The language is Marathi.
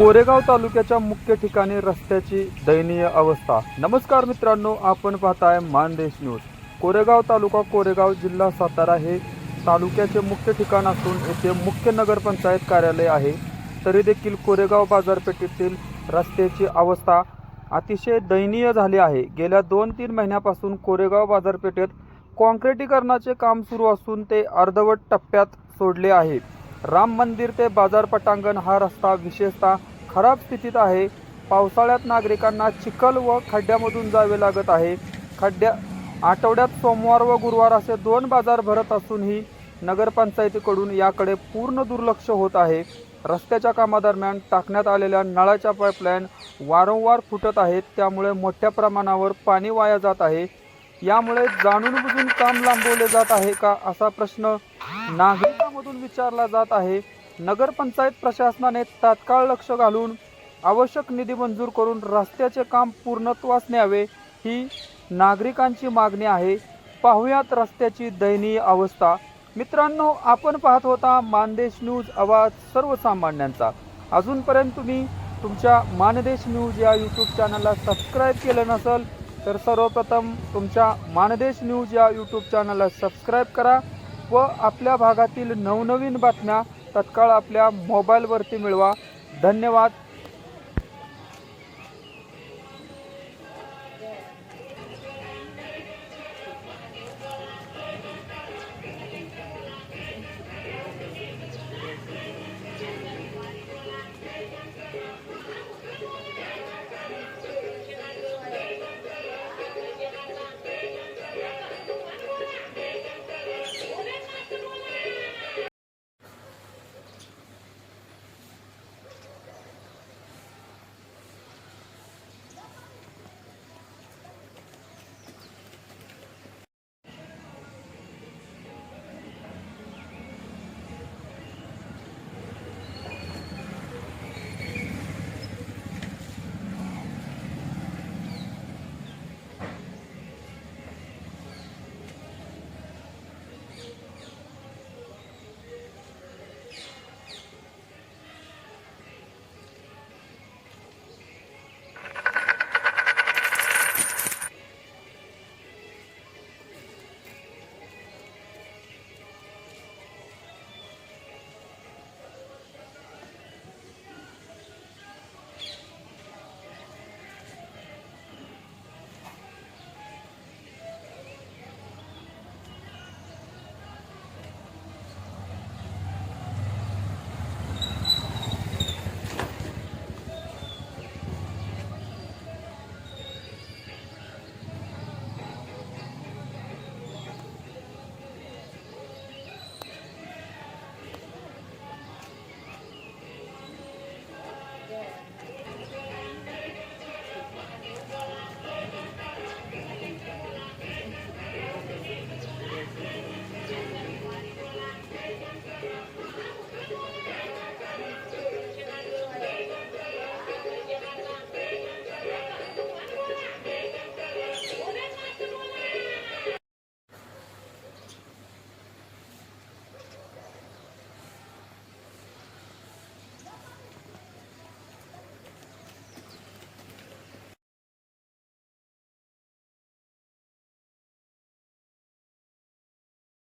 कोरेगाव तालुक्याच्या मुख्य ठिकाणी रस्त्याची दयनीय अवस्था. नमस्कार मित्रांनो आपण पाहताय मानदेश न्यूज. कोरेगाव तालुका कोरेगाव जिल्हा सातारा हे तालुक्याचे मुख्य ठिकाण असून येथे मुख्य नगरपंचायत कार्यालय आहे. तरी देखील कोरेगाव बाजारपेठेतील रस्त्याची अवस्था अतिशय दयनीय झाली आहे. गेल्या दोन तीन महिन्यापासून कोरेगाव बाजारपेठेत कॉन्क्रिटीकरणाचे काम सुरू असून ते अर्धवट टप्प्यात सोडले आहे. राम मंदिर ते बाजार पटांगण हा रस्ता विशेषतः खराब स्थितीत आहे. पावसाळ्यात नागरिकांना चिखल व खड्ड्यामधून जावे लागत आहे. खड्ड्या आठवड्यात सोमवार व गुरुवार असे दोन बाजार भरत असूनही नगरपंचायतीकडून याकडे पूर्ण दुर्लक्ष होत आहे. रस्त्याच्या कामादरम्यान टाकण्यात आलेल्या नळाच्या पाईपलाईन वारंवार फुटत आहेत. त्यामुळे मोठ्या प्रमाणावर पाणी वाया जात आहे. यामुळे जाणून बुजून काम लांबवले जात आहे का असा प्रश्न माध्यमातून विचारला जात आहे. नगरपंचायत प्रशासनाने तात्काळ लक्ष घालून आवश्यक निधी मंजूर करून रस्त्याचे काम पूर्णत्वास न्यावे ही नागरिकांची मागणी आहे. पाहुयात रस्त्याची दयनीय अवस्था. मित्रांनो आपण पाहत होता मानदेश न्यूज आवाज सर्वसामान्यांचा. अजूनपर्यंत तुम्ही तुमच्या मानदेश न्यूज या यूट्यूब चॅनलला सबस्क्राईब केलं नसेल तर सर्वप्रथम तुमच्या मानदेश न्यूज या यूट्यूब चॅनलला सबस्क्राईब करा. व आपल्या भागातील नवनवीन बातम्या तत्काळ आपल्या मोबाईलवरती मिळवा. धन्यवाद.